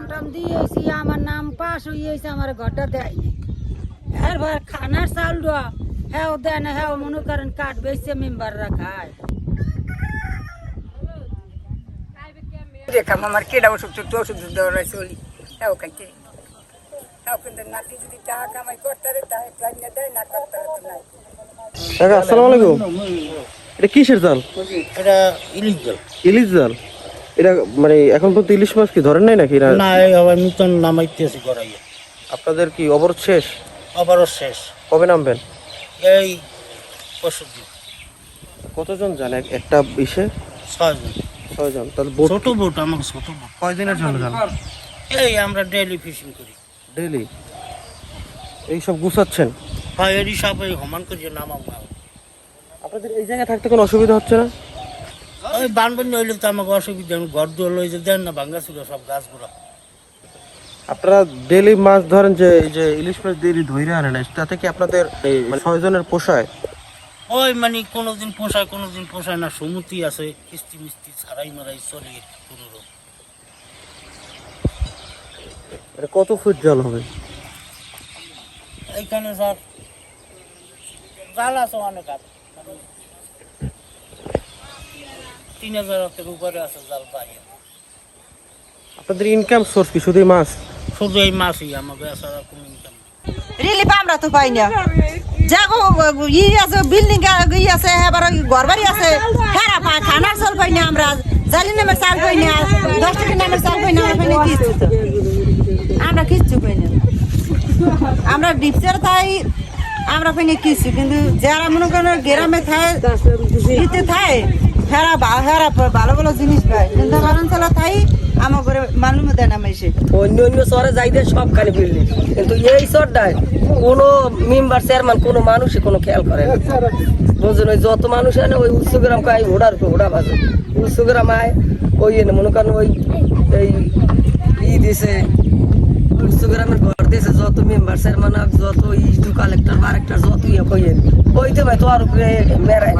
নাম টাম দিয়েছি আমার নাম পাস হয়েছে আমার ঘরটা দেয়নি। এরপর খানার চাউল দেওয়া হ্যাঁ দেয় না হ্যাঁ মনে করেন কাঠ বেচছে মেম্বাররা খায় দেখাম আমার কেডা ওষুধ টুকু ওষুধ চলি খাইতে। তাও কিন্তু নাতি যদি টাকা কামাই করতে রে তাই প্রাইনে দেয় না করতে তো নাই। আসসালামু আলাইকুম। এটা কিসের জাল এটা ইলিশ জল ইলিশ জাল এটা মানে এখন পর্যন্ত ইলিশ মাছ কি ধরেন নাই নাকি না? না এই আবার নূতন নামাইতেছি গড়াইয়া আপনাদের কি অবরোধ শেষ? আবারও শেষ। কবে নামবেন? এই পরশু কতজন এক- একটা ইসে? ছয়জন ছয়জন। তাহলে বোট ছোট বোট আমাকে ছোট বোট। কয়দিনের জন্য যান? এই আমরা ডেইলি ফিশিং করি। ডেইলি? এইসব গুছাচ্ছেন? হয় এরই সব এই সমান করে নামাবো। আপনাদের এই জায়গায় থাকতে কোনো অসুবিধা হচ্ছে না? ওই বানবন্যা হইলে তো আমাকে অসুবিধা আমি ঘর দুয়ার লই যে দেন না ভাঙ্গা ছিল সব গাছগুলো। আপনারা ডেইলি মাছ ধরেন যে এই যে ইলিশ মাছ ডেইলি ধরে আনেন তাতে কি আপনাদের মানে ছয়জনের পোষায়? ওই মানে কোনোদিন পোষায় কোনোদিন পোষায় না সমুতি আছে কিস্তি মিস্তি ছাড়াই মারাই চলে কোনো। কত ফুট জল হবে? এইখানে স্যার জাল আছে অনেক আর তিন হাজার উপরে আছে জাল বাইরে আপনাদের ইনকাম সোর্স কি? শুধুই মাছ? শুধু এই মাছই আমাকে এছাড়া কোনো ইনকাম রিলিফ আমরা তো পাই না। যাগো ই আছে বিল্ডিং ই আছে এবার ঘর বাড়ি আছে। হেরা পায় খানার চাল পাই না আমরা। জালি নামের চাল পাই না দশ টাকা নামের চাল পাই না আমরা পাই কিচ্ছু আমরা কিচ্ছু পাই না। আমরা ডিপসের তাই আমরা পাই না কিচ্ছু। কিন্তু যারা মনে করেন গ্রামে থাকে ইতে থাকে ভালো ভালো জিনিস অন্য সব খালি কিন্তু এই কোনো মেম্বার কোনো কোনো খেয়াল করে যত মানুষ হয় না ওই উৎসগ্রাম খায় ঘোড়ার ঘোড়া বাজে। উৎসগ্রাম আয়, ওই এনে মনে করেন ওই এই ই দিছে উৎসগ্রামের ঘর দিয়েছে যত মেম্বার, চেয়ারম্যান যত ইস্টু কালেক্টর, বারেক্টর যত ইয়ে কইয়েন ওইতে ভাই, তো আর মেরায়